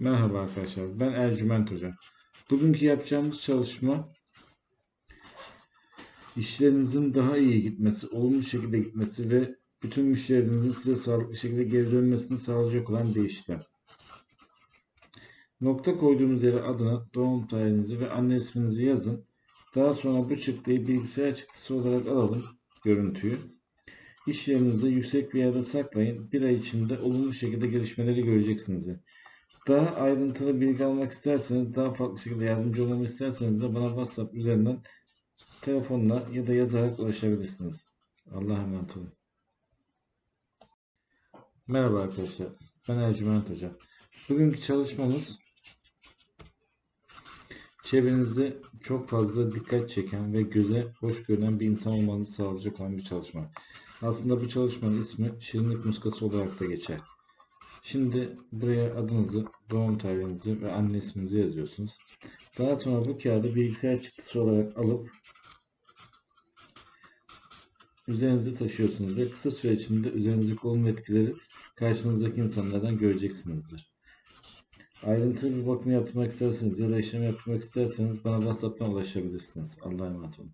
Merhaba arkadaşlar, ben Ercüment Hoca. Bugünkü yapacağımız çalışma işlerinizin daha iyi gitmesi, olumlu şekilde gitmesi ve bütün müşterilerinizin size sağlıklı şekilde geri dönmesini sağlayacak olan işlem. Nokta koyduğumuz yere adına doğum tarihinizi ve anne isminizi yazın. Daha sonra bu çıktıyı bilgisayar çıktısı olarak alalım görüntüyü. İş yüksek bir yerde saklayın. Bir ay içinde olumlu şekilde gelişmeleri göreceksiniz. Daha ayrıntılı bilgi almak isterseniz, daha farklı şekilde yardımcı olmamı isterseniz de bana WhatsApp üzerinden telefonla ya da yazarak ulaşabilirsiniz. Allah'a emanet olun. Merhaba arkadaşlar. Ben Ercüment Hoca. Bugünkü çalışmamız çevrenizde çok fazla dikkat çeken ve göze hoş görünen bir insan olmanızı sağlayacak olan bir çalışma. Aslında bu çalışmanın ismi şirinlik muskası olarak da geçer. Şimdi buraya adınızı, doğum tarihinizi ve anne isminizi yazıyorsunuz. Daha sonra bu kağıdı bilgisayar çıktısı olarak alıp üzerinizde taşıyorsunuz ve kısa süre içinde üzerinizdeki olumlu etkileri karşınızdaki insanlardan göreceksinizdir. Ayrıntılı bir bakım yaptırmak isterseniz ya da işlem yaptırmak isterseniz bana WhatsApp'tan ulaşabilirsiniz. Allah'a emanet olun.